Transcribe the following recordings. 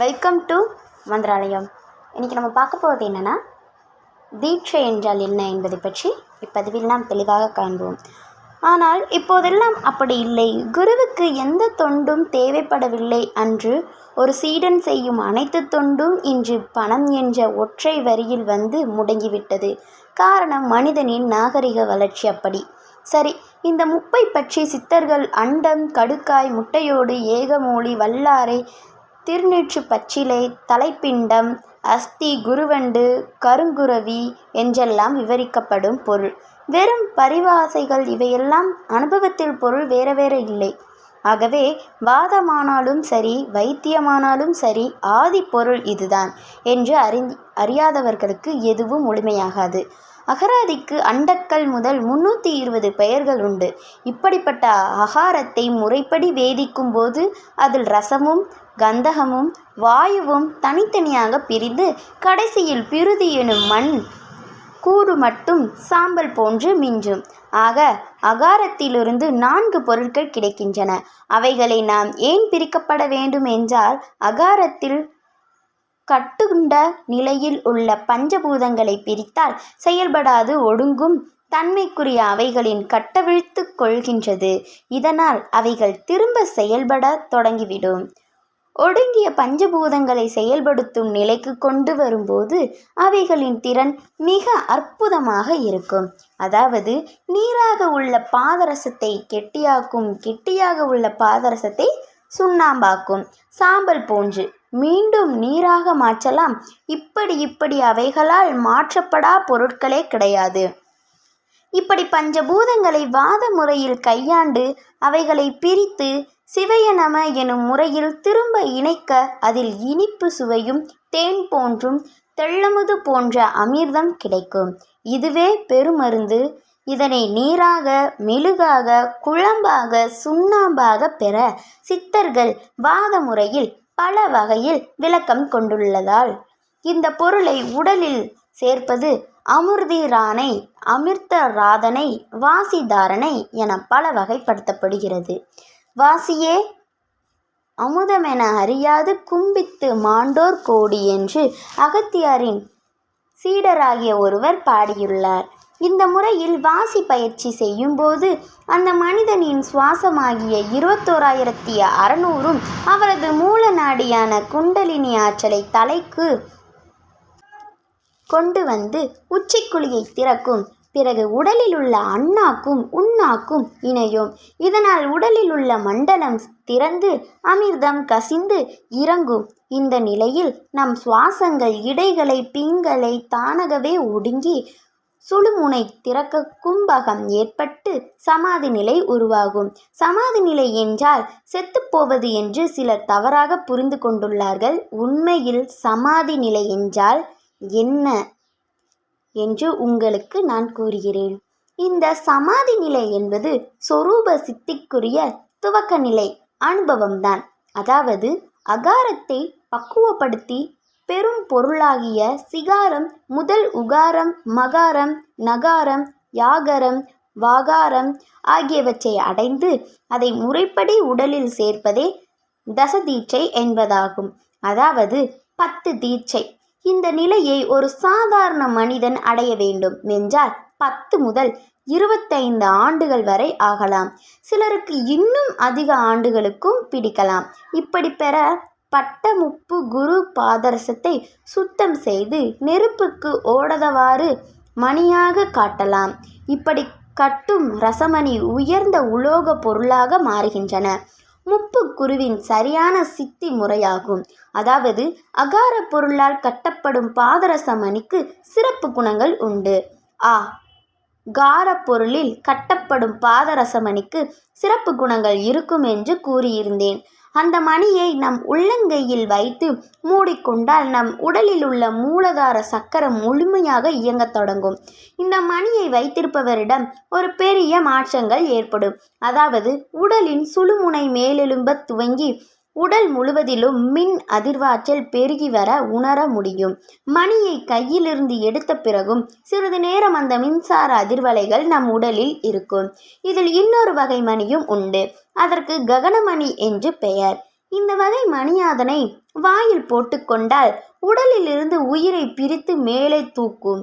Welcome to Mantralayam. இன்றைக்கி நம்ம பார்க்க போவது என்னென்னா தீட்சை என்றால் என்ன என்பதை பற்றி இப்பதிவில் நாம் தெளிவாக காண்போம். ஆனால் இப்போதெல்லாம் அப்படி இல்லை. குருவுக்கு எந்த தொண்டும் தேவைப்படவில்லை அன்று. ஒரு சீடன் செய்யும் அனைத்து தொண்டும் இன்று பணம் என்ற ஒற்றை வரியில் வந்து முடங்கிவிட்டது. காரணம் மனிதனின் நாகரிக வளர்ச்சி அப்படி. சரி இந்த முப்பை பற்றி சித்தர்கள் அண்டம் கடுக்காய் முட்டையோடு ஏகமூலி வல்லாரை திருநீற்று பச்சிலை தலைப்பிண்டம் அஸ்தி குருவண்டு கருங்குரவி என்றெல்லாம் விவரிக்கப்படும் பொருள். வெறும் பரிவாசைகள் இவையெல்லாம் அனுபவத்தில் பொருள் வேற வேற இல்லை. ஆகவே வாதமானாலும் சரி வைத்தியமானாலும் சரி ஆதி பொருள் இதுதான் என்று அறி அறியாதவர்களுக்கு எதுவும் முழுமையாகாது. அகராதிக்கு அண்டக்கல் முதல் முன்னூற்றி இருபது பெயர்கள் உண்டு. இப்படிப்பட்ட அகாரத்தை முறைப்படி வேதிக்கும் போது அதில் ரசமும் கந்தகமும் வாயுவும் தனித்தனியாக பிரிந்து கடைசியில் பிருதி எனும் மண் கூடு மட்டும் சாம்பல் போன்று மிஞ்சும். ஆக அகாரத்திலிருந்து நான்கு பொருட்கள் கிடைக்கின்றன. அவைகளை நாம் ஏன் பிரிக்கப்பட வேண்டும் என்றால் அகாரத்தில் கட்டுண்ட நிலையில் உள்ள பஞ்சபூதங்களை பிரித்தால் செயல்படாது ஒடுங்கும் தன்மைக்குரிய அவைகளின் கட்டவிழ்த்து கொள்கின்றது. இதனால் அவைகள் திரும்ப செயல்பட தொடங்கிவிடும். ஒடுங்கிய பஞ்சபூதங்களை செயல்படுத்தும் நிலைக்கு கொண்டு வரும்போது அவைகளின் திறன் மிக அற்புதமாக இருக்கும். அதாவது நீராக உள்ள பாதரசத்தை கெட்டியாக்கும் கெட்டியாக உள்ள பாதரசத்தை சுண்ணாம்பாக்கும். சாம்பல் போன்று மீண்டும் நீராக மாற்றலாம். இப்படி இப்படி அவைகளால் மாற்றப்படா பொருட்களே கிடையாது. இப்படி பஞ்சபூதங்களை வாத முறையில் கையாண்டு அவைகளை பிரித்து சிவய நம எனும் முறையில் திரும்ப இணைக்க அதில் இனிப்பு சுவையும் தேன் போன்றும் தெள்ளமுது போன்ற அமிர்தம் கிடைக்கும். இதுவே பெருமருந்து. இதனை நீராக மெழுகாக குழம்பாக சுண்ணாம்பாக பெற சித்தர்கள் வாத முறையில் பல வகையில் விளக்கம் கொண்டுள்ளதால் இந்த பொருளை உடலில் சேர்ப்பது அமிர்திரானை அமிர்த ராதனை வாசிதாரணை என பல வகைப்படுத்தப்படுகிறது. வாசியே அமுதமென அறியாது கும்பித்து மாண்டோர் கோடி என்று அகத்தியாரின் சீடராகிய ஒருவர் பாடியுள்ளார். இந்த முறையில் வாசி பயிற்சி செய்யும்போது அந்த மனிதனின் சுவாசமாகிய இருபத்தோராயிரத்தி அறநூறும் அவரது மூல நாடியான குண்டலினி ஆற்றலை தலைக்கு கொண்டு வந்து உச்சிக்குழியை திறக்கும். பிறகு உடலில் உள்ள அண்ணாக்கும் உண்ணாக்கும் இணையும். இதனால் உடலில் உள்ள மண்டலம் திறந்து அமிர்தம் கசிந்து இறங்கும். இந்த நிலையில் நம் சுவாசங்கள் இடைகளை பிங்களை தானாகவே ஒடுங்கி சுழுமுனை திறக்க கும்பகம் ஏற்பட்டு சமாதி நிலை உருவாகும். சமாதி நிலை என்றால் செத்துப்போவது என்று சிலர் தவறாக புரிந்து கொண்டுள்ளார்கள். உண்மையில் சமாதி நிலை என்றால் என்ன? என்று உங்களுக்கு நான் கூறுகிறேன். இந்த சமாதி நிலை என்பது சொரூப சித்திக்குரிய துவக்க நிலை அனுபவம்தான். அதாவது அகாரத்தை பக்குவப்படுத்தி பெரும் பொருளாகிய சிகாரம் முதல் உகாரம் மகாரம் நகாரம் யாகரம் வாகாரம் ஆகியவற்றை அடைந்து அதை முறைப்படி உடலில் சேர்ப்பதே தசதீட்சை என்பதாகும். அதாவது பத்து தீட்சை. இந்த நிலையை ஒரு சாதாரண மனிதன் அடைய வேண்டும் என்றால் பத்து முதல் இருபத்தைந்து ஆண்டுகள் வரை ஆகலாம். சிலருக்கு இன்னும் அதிக ஆண்டுகளுக்கும் பிடிக்கலாம். இப்படி பெற பட்டமுப்பு குரு பாதரசத்தை சுத்தம் செய்து நெருப்புக்கு ஓடதவாறு மணியாக காட்டலாம். இப்படி கட்டும் ரசமணி உயர்ந்த உலோக பொருளாக மாறுகின்றன. முப்பு குருவின் சரியான சித்தி முறையாகும். அதாவது அகார பொருளால் கட்டப்படும் பாதரச மணிக்கு சிறப்பு குணங்கள் உண்டு. ஆ. கார பொருளில் கட்டப்படும் பாதரச மணிக்கு சிறப்பு குணங்கள் இருக்கும் என்று கூறியிருந்தேன். அந்த மணியை நம் உள்ளங்கையில் வைத்து மூடிக்கொண்டால் நம் உடலில் உள்ள மூலதார சக்கரம் முழுமையாக இயங்கத் தொடங்கும். இந்த மணியை வைத்திருப்பவரிடம் ஒரு பெரிய மாற்றங்கள் ஏற்படும். அதாவது உடலின் சுழுமுனை மேலெலும்ப துவங்கி உடல் முழுவதிலும் மின் அதிர்வாற்றல் பெருகி வர உணர முடியும். மணியை கையிலிருந்து எடுத்த பிறகும் சிறிது நேரம் அந்த மின்சார அதிர்வலைகள் நம் உடலில் இருக்கும். இதில் இன்னொரு வகை மணியும் உண்டு. அதற்கு ககனமணி என்று பெயர். இந்த வகை மணியாதனை வாயில் போட்டுக்கொண்டால் உடலிலிருந்து உயிரை பிரித்து மேலே தூக்கும்.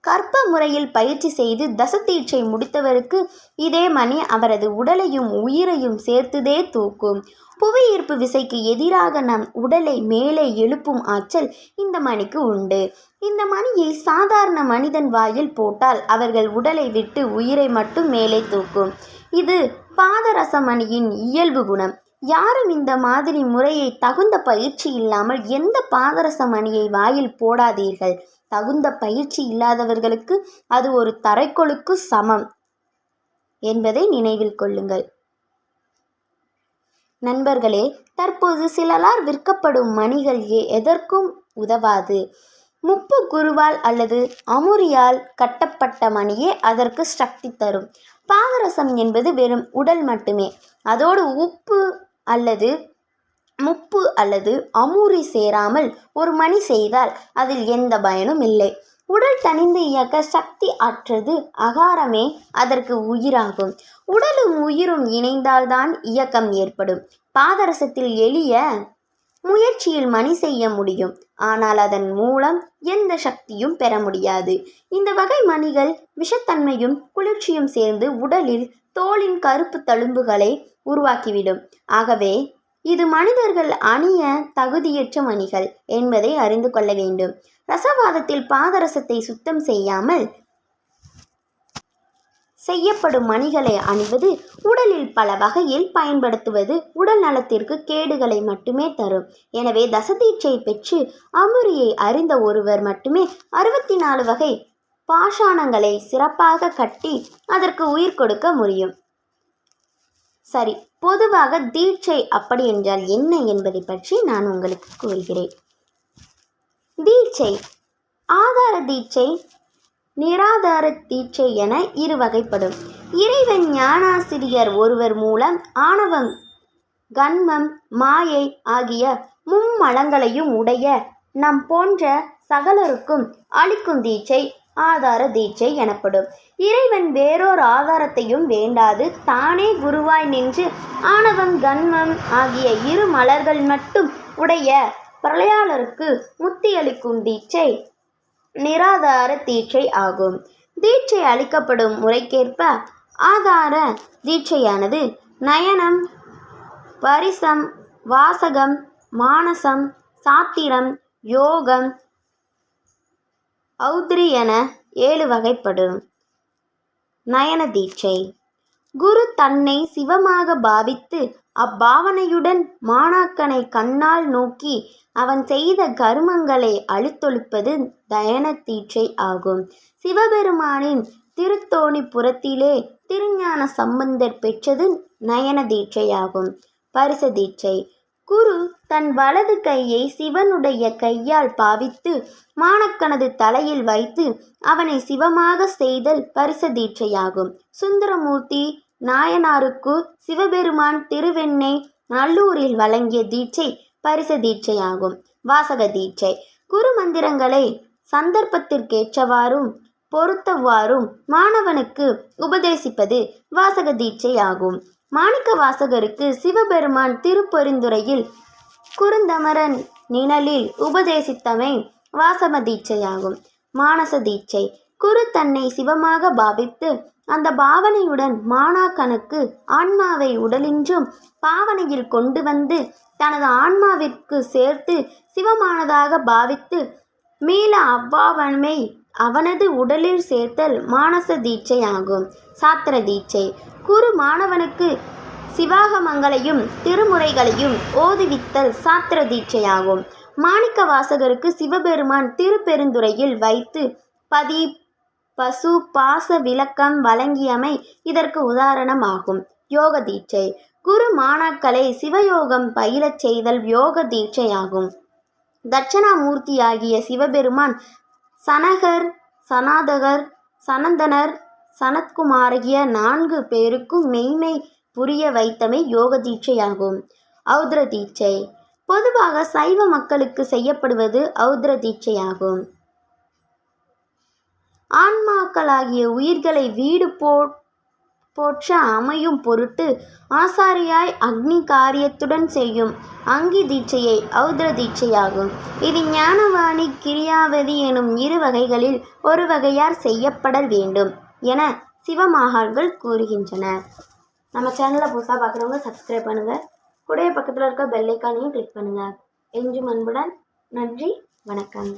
கற்ப முறையில் பயிற்சி செய்து தசதீட்சை முடித்தவருக்கு இதே மணி அவரது உடலையும் உயிரையும் சேர்த்துதே தூக்கும். புவியீர்ப்பு விசைக்கு எதிராக நம் உடலை மேலே எழுப்பும் ஆற்றல் இந்த மணிக்கு உண்டு. இந்த மணியை சாதாரண மனிதன் வாயில் போட்டால் அவர்கள் உடலை விட்டு உயிரை மட்டும் மேலே தூக்கும். இது பாதரச மணியின் இயல்பு குணம். யாரும் இந்த மாதிரி முறையை தகுந்த பயிற்சி இல்லாமல் எந்த பாதரச மணியை வாயில் போடாதீர்கள். தகுந்த பயிற்சி இல்லாதவர்களுக்கு அது ஒரு தரைக்கொழுக்கு சமம் என்பதை நினைவில் கொள்ளுங்கள். நண்பர்களே தற்போது சிலரால் விற்கப்படும் மணிகள் எதற்கும் உதவாது. முப்பு குருவால் அல்லது அமுரியால் கட்டப்பட்ட மணியே அதற்கு சக்தி தரும். பாதரசம் என்பது வெறும் உடல் மட்டுமே. அதோடு உப்பு அல்லது முப்பு அல்லது அமூரி சேராமல் ஒரு மணி செய்தால் அதில் எந்த பயனும் இல்லை. உடல் தனிந்து இயக்க சக்தி அற்றது அகாரமே அதற்கு உயிராகும். உடலும் உயிரும் இணைந்தால்தான் இயக்கம் ஏற்படும். பாதரசத்தில் எளிய முயற்சியில் மணி செய்ய முடியும். ஆனால் அதன் மூலம் எந்த சக்தியும் பெற முடியாது. இந்த வகை மணிகள் விஷத்தன்மையும் குளிர்ச்சியும் சேர்ந்து உடலில் தோலின் கருப்பு தழும்புகளை உருவாக்கிவிடும். ஆகவே இது மனிதர்கள் அணிய தகுதியற்ற மணிகள் என்பதை அறிந்து கொள்ள வேண்டும். ரசவாதத்தில் பாதரசத்தை சுத்தம் செய்யாமல் செய்யப்படும் மணிகளை அணிவது உடலில் பல வகையில் பயன்படுத்துவது உடல் நலத்திற்கு கேடுகளை மட்டுமே தரும். எனவே தசதீட்சை பெற்று அமுரியை அறிந்த ஒருவர் மட்டுமே அறுபத்தி நாலு வகை பாஷாணங்களை சிறப்பாக கட்டி அதற்கு உயிர் கொடுக்க முடியும். சரி பொதுவாக தீட்சை அப்படி என்றால் என்ன என்பதை பற்றி நான் உங்களுக்கு கூறுகிறேன். தீட்சை ஆதார தீட்சை நிராதார தீட்சை என இரு வகைப்படும். இறைவன் ஞானாசிரியர் ஒருவர் மூலம் ஆணவம் கன்மம் மாயை ஆகிய மும்மலங்களையும் உடைய நம் போன்ற சகலருக்கும் அளிக்கும் தீட்சை ஆதார தீட்சை எனப்படும். இறைவன் வேறொரு ஆதாரத்தையும் வேண்டாது தானே குருவாய் நின்று ஆணவம் கன்மம் ஆகிய இரு மலர்கள் மட்டும் உடைய பிரளையாளருக்கு முத்தியளிக்கும் தீட்சை நிராதார தீட்சை ஆகும். தீட்சை அளிக்கப்படும் முறைக்கேற்ப ஆதார தீட்சையானது நயனம் வரிசம் வாசகம் மானசம் சாத்திரம் யோகம் ஔத்ரி என ஏழு வகைப்படும். நயன தீட்சை குரு தன்னை சிவமாக பாவித்து அப்பாவனையுடன் மாணாக்கனை கண்ணால் நோக்கி அவன் செய்த கருமங்களை அழித்தொழிப்பது தயன தீட்சை ஆகும். சிவபெருமானின் திருத்தோணிபுரத்திலே திருஞான சம்பந்தர் பெற்றது நயன தீட்சையாகும் பரிச தீட்சை குரு தன் வலது கையை சிவனுடைய கையால் பாவித்து மாணக்கனது தலையில் வைத்து அவனை சிவமாக செய்தல் பரிச தீட்சையாகும். சுந்தரமூர்த்தி நாயனாருக்கு சிவபெருமான் திருவெண்ணை நல்லூரில் வழங்கிய தீட்சை பரிச தீட்சையாகும். வாசக தீட்சை. குரு மந்திரங்களை சந்தர்ப்பத்திற்கேற்றவாறும் பொருத்தவாறும் மாணவனுக்கு உபதேசிப்பது வாசக தீட்சை ஆகும் மாணிக்க வாசகருக்கு சிவபெருமான் திருப்பெருந்துறையில் குறுந்தமரன் நிழலில் உபதேசித்தமை வாசம தீட்சையாகும். மானச தீட்சை. குரு தன்னை சிவமாக பாவித்து அந்த பாவனையுடன் மாணாக்கனுக்கு ஆன்மாவை உடலின்றும் பாவனையில் கொண்டு வந்து தனது ஆன்மாவிற்கு சேர்த்து சிவமானதாக பாவித்து மீள அவ்வாவனை அவனது உடலில் சேர்த்தல் மானச தீட்சை ஆகும் சாத்திர தீட்சை. குரு மாணவனுக்கு சிவாகமங்களையும் திருமுறைகளையும் ஓதுவித்தல் சாத்திர தீட்சையாகும். மாணிக்க வாசகருக்கு சிவபெருமான் திருப்பெருந்துறையில் வைத்து பதி பசு பாச விளக்கம் வழங்கியமை இதற்கு உதாரணமாகும். யோக தீட்சை. குரு மாணாக்களை சிவயோகம் பயிலச் செய்தல் யோக தீட்சையாகும். தட்சணாமூர்த்தியாகிய சிவபெருமான் சனகர் சனாதகர் சனந்தனர் சனத்குமாராகிய நான்கு பேருக்கும் மெய்மை புரிய வைத்தமை யோக தீட்சையாகும். ஔத்ர தீட்சை. பொதுவாக சைவ மக்களுக்கு செய்யப்படுவது ஔத்ர தீட்சையாகும். ஆன்மாக்களாகிய உயிர்களை வீடு போ போற்ற அமையும் பொருட்டு ஆசாரியாய் அக்னி காரியத்துடன் செய்யும் அங்கி தீட்சையை ஔத்ர தீட்சையாகும். இது ஞானவாணி கிரியாவதி எனும் இரு வகைகளில் ஒரு வகையார் செய்யப்படல் வேண்டும் என சிவமகான்கள் கூறுகின்றனர். நம்ம சேனலை புதுசாக பார்க்குறவங்க சப்ஸ்கிரைப் பண்ணுங்கள் கூடைய பக்கத்தில் இருக்க பெல்லைக்கானையும் கிளிக் பண்ணுங்கள் எஞ்சும் அன்புடன் நன்றி வணக்கம்.